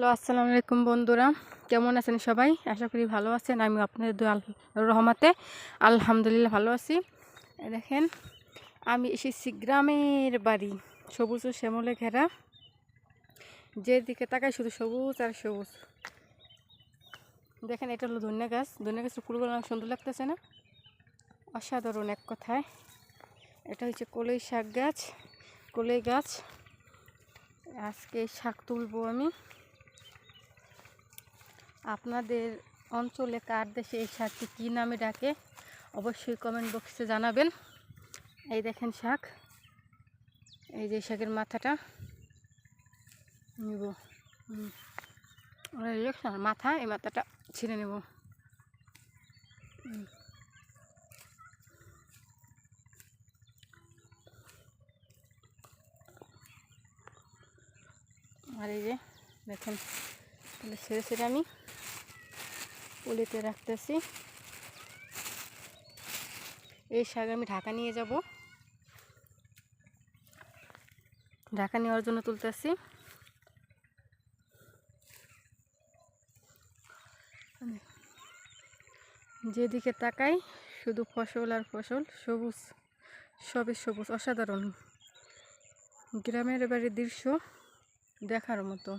Hello, আসসালামু আলাইকুম বন্ধুরা। কেমন আছেন সবাই? আশা করি ভালো আছেন। আমি আপনাদের দু রহমাতে আলহামদুলিল্লাহ ভালো আছি। দেখেন, আমি এসেছি গ্রামের বাড়ি, সবুজ ও শ্যামলে ঘেরা। যেদিকে তাকাই শুধু সবুজ আর সবুজ। দেখেন, এটা হলো ধন্যা গাছ। ধন্যা গাছের ফুলগুলো অনেক সুন্দর লাগতেছে না? অসাধারণ এক কথায়। এটা হচ্ছে কলই শাক গাছ, কলই গাছ। আজকে শাক তুলবো আমি। আপনাদের অঞ্চলে কার দেশে এই শাকটি কী নামে ডাকে, অবশ্যই কমেন্ট বক্সে জানাবেন। এই দেখেন শাক। এই যে শাকের মাথাটা। নিব। মাথা, এই মাথাটা ছিঁড়ে নেব। আর এই যে দেখেন তাহলে ছেড়ে ছেড়ে আমি পলিতে রাখতেছি। এই শাক আমি ঢাকা নিয়ে যাব। ঢাকা নেওয়ার জন্য তুলতেছি। যেদিকে তাকাই, শুধু ফসল আর ফসল, সবুজ, সবই সবুজ, অসাধারণ। গ্রামের বাড়ির দৃশ্য দেখার মতো।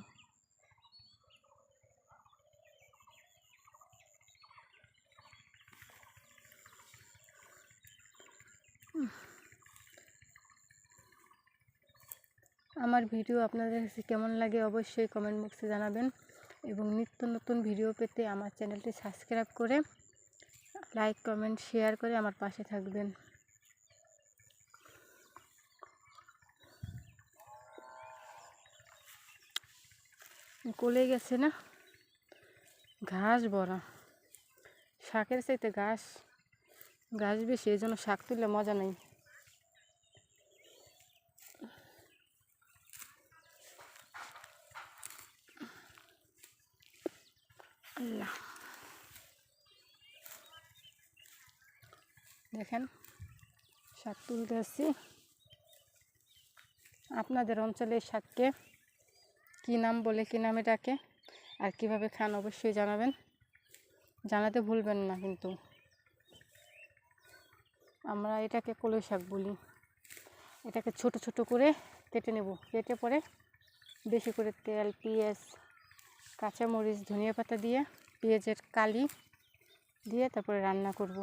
আমার ভিডিও আপনাদের কাছে কেমন লাগে অবশ্যই কমেন্ট বক্সে জানাবেন এবং নিত্য নতুন ভিডিও পেতে আমার চ্যানেলটি সাবস্ক্রাইব করে লাইক কমেন্ট শেয়ার করে আমার পাশে থাকবেন। গলে গেছে না? ঘাস ভরা। শাকের চাইতে ঘাস ঘাস বেশি এই জন্য শাক তুললে মজা নেই। দেখেন, শাক তুলতে আসছি আপনাদের অঞ্চলে শাককে কী নাম বলে, কী নামে ডাকে আর কীভাবে খান অবশ্যই জানাবেন। জানাতে ভুলবেন না কিন্তু। আমরা এটাকে কলই শাক বলি। এটাকে ছোট ছোট করে কেটে নেব। কেটে পরে বেশি করে তেল, পেঁয়াজ কাঁচামরিচ ধনিয়া পাতা দিয়ে পেঁয়াজের কালি দিয়ে তারপরে রান্না করব।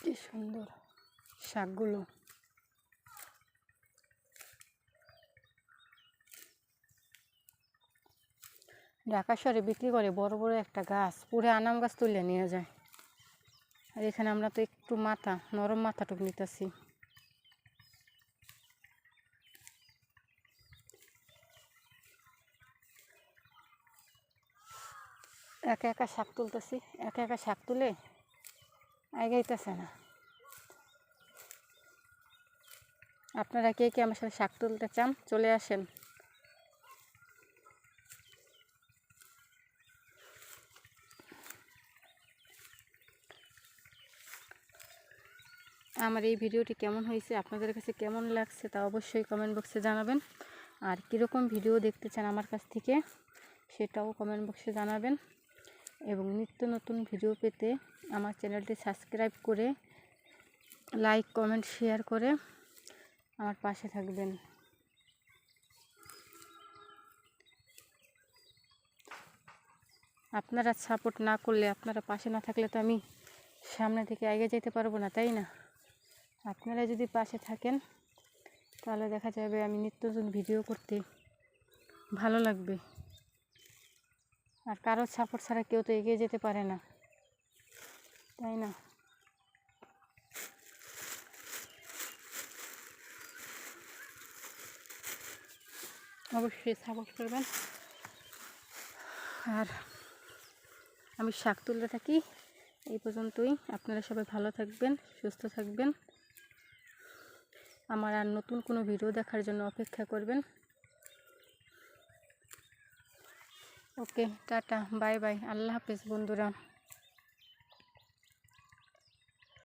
কি সুন্দর শাকগুলো। ঢাকা শহরে বিক্রি করে বড় বড় একটা গাছ পুরো আনাম গাছ তুলে নিয়ে যায়। আর এখানে আমরা তো একটু মাথা, নরম মাথাটুকু নিতেছি। একা একা শাক তুলতেছি, একা একা শাক তুলে আগাইতেছে না। আপনারা কে কে আমার সাথে শাক তুলতে চান, চলে আসেন। আমার এই ভিডিওটি কেমন হয়েছে, আপনাদের কাছে কেমন লাগছে তা অবশ্যই কমেন্ট বক্সে জানাবেন। আর কীরকম ভিডিও দেখতে চান আমার কাছ থেকে, সেটাও কমেন্ট বক্সে জানাবেন। এবং নিত্য নতুন ভিডিও পেতে আমার চ্যানেলটি সাবস্ক্রাইব করে লাইক, কমেন্ট, শেয়ার করে আমার পাশে থাকবেন। আপনারা সাপোর্ট না করলে, আপনারা পাশে না থাকলে তো আমি সামনে থেকে এগিয়ে যেতে পারব না, তাই না? আপনারা যদি পাশে থাকেন, তাহলে দেখা যাবে আমি নিত্য নতুন ভিডিও করতে ভালো লাগবে। আর কারোর সাপোর্ট ছাড়া কেউ তো এগিয়ে যেতে পারে না। তাই না? অবশ্যই সাপোর্ট করবেন। আর আমি শাক তুলতে থাকি। এই পর্যন্তই। আপনারা সবাই ভালো থাকবেন, সুস্থ থাকবেন। আমার আর নতুন কোনো ভিডিও দেখার জন্য অপেক্ষা করবেন। ওকে টাটা বাই বাই আল্লাহ হাফিজ বন্ধুরা।